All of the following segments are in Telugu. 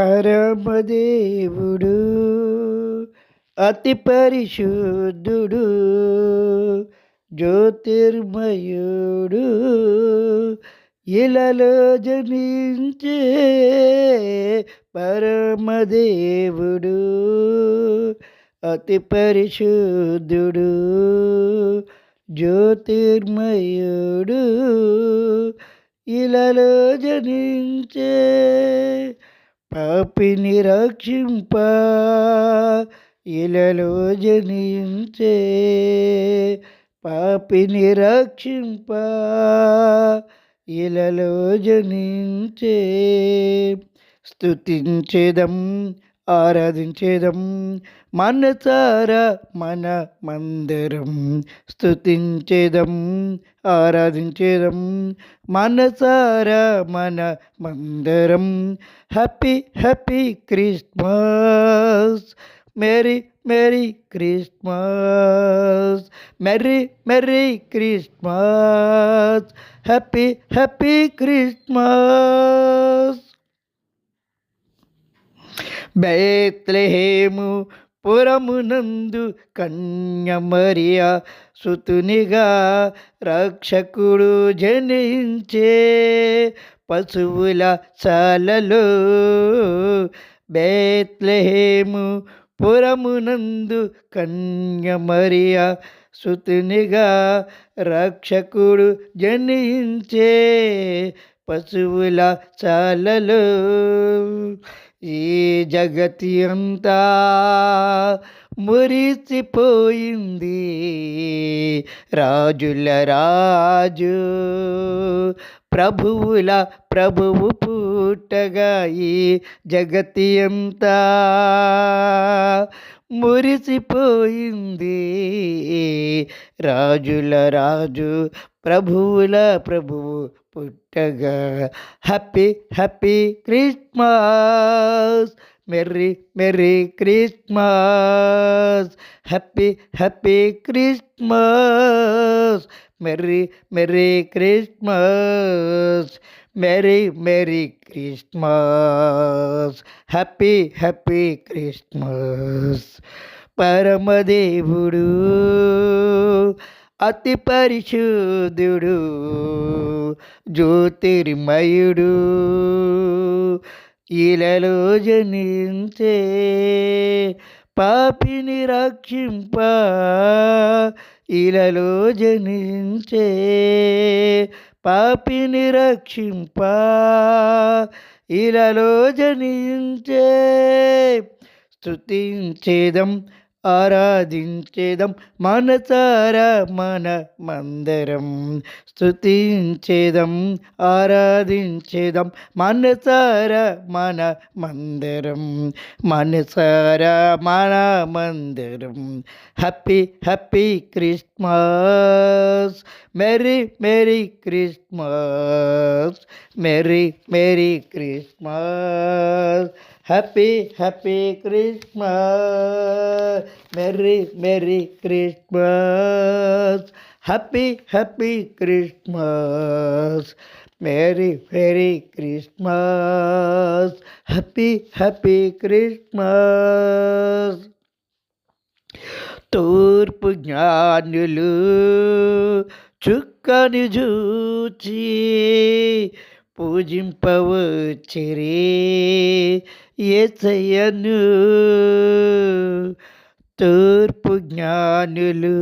పరమదేవుడు అతి పరిశుద్ధుడు జ్యోతిర్మయుడు ఇలలో జనించే పరమదేవుడు అతి పరిశుద్ధుడు జ్యోతిర్మయుడు ఇలలో జనించే పాపిని రక్షింప ఇలలో జనించే. పాపిని రక్షింప ఇలలో జనించే. స్థుతించేదం ఆరాధించేదం. మనసార మన మందిరం స్థుతించేదం ఆరాధించేదం. మనసార మన మందిరం. Happy happy Christmas. Merry merry Christmas. Merry merry Christmas. Happy happy Christmas. బేత్లెహేము పురమునందు కన్యమరియా సుతునిగా రక్షకుడు జనించే పశువుల సాలలో బేత్లెహేము పురమునందు కన్యమరియా సుతునిగా రక్షకుడు జనించే పశువుల చాలలో ఈ జగతి అంతా మురిసిపోయింది. రాజుల రాజు ప్రభువుల ప్రభువు పుట్టగా ఈ జగతి అంతా మురిసిపోయింది. రాజుల రాజు ప్రభువుల ప్రభువు పుట్టగా happy happy Christmas merry merry Christmas happy happy Christmas merry merry Christmas merry merry Christmas happy happy Christmas పరమదేవుడు అతి పరిశుద్ధుడు జ్యోతిర్మయుడు ఇలలో జనించే పాపిని రక్షింప ఇలలో జనించే పాపిని రక్షింప ఇలలో జనించే. స్తుతించేదం ఆరాధించేదం మనసారా మన మందరం స్తుతించేదం ఆరాధించేదం మనసారా మన మందరం మనసారా మన మందరం happy happy Christmas merry merry Christmas merry merry Christmas happy happy Christmas merry merry Christmas happy happy Christmas merry merry Christmas happy happy Christmas తూర్పు జ్ఞానులు చుక్కని చూచి పూజింపవచ్చిరి ఏసయ్యను. తూర్పు జ్ఞానులు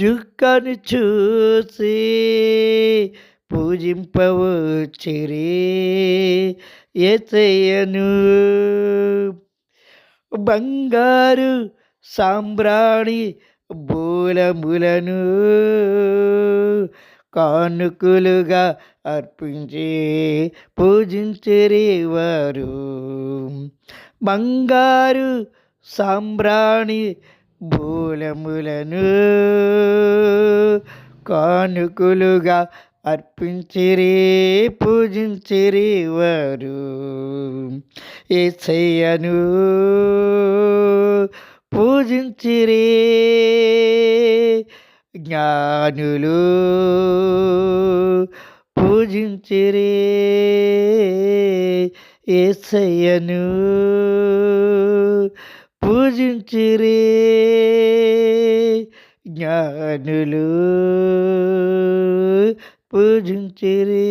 జుక్కను చూసి పూజింపవచ్చిరి ఏసయ్యను. బంగారు సాంబ్రాణి బూలములను కానుకలుగా అర్పించి పూజించరి వారు బంగారు సాంబ్రాణి బూలములను కానుకలుగా అర్పించిరే పూజించిరి వారు ఏసయ్యను పూజించిరే జ్ఞానులు పూజించిరి ఏసయ్యను పూజించిరే జ్ఞానులు పూజించిరే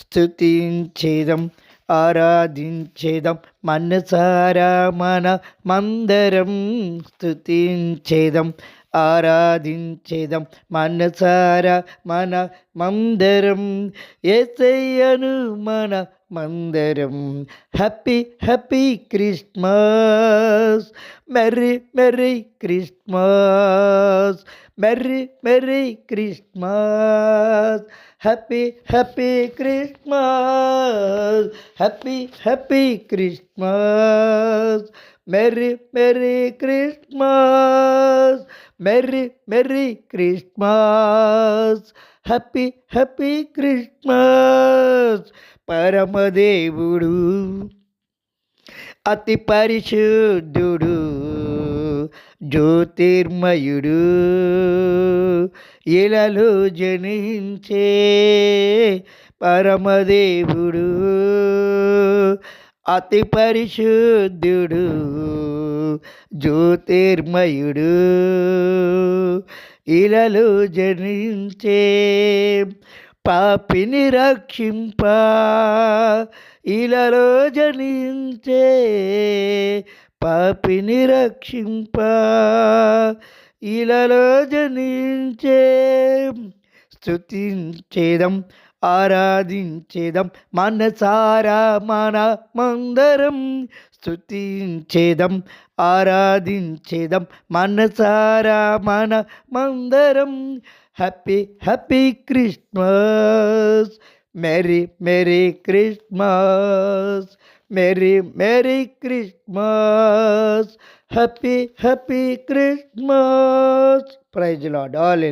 స్తుతించేదం ఆరాధించేదం మనసారా మన మందరం స్తుతించేదం ఆరాధించేదం మనసారా మన మందరం ఏసయ్యను మన మందరం happy happy Christmas merry merry Christmas merry merry Christmas happy happy Christmas happy happy Christmas merry merry Christmas merry merry Christmas happy happy Christmas పరమదేవుడు అతి పరిశుద్ధుడు జ్యోతిర్మయుడు ఇలలో జనించే పరమదేవుడు. అతి పరిశుద్ధుడు జ్యోతిర్మయుడు ఇలలో జనించే పాపిని రక్షింప ఇలలో జనించే పాపిని రక్షింప ఇలలో జనించే స్తుతించేదం. ఆరాధించేదం మనసారా మన మందరం. స్థుతించేదం ఆరాధించేదం మనసారా మన మందరం. Happy happy Christmas. Merry merry Christmas. Merry merry Christmas. Happy happy Christmas. Praise lord all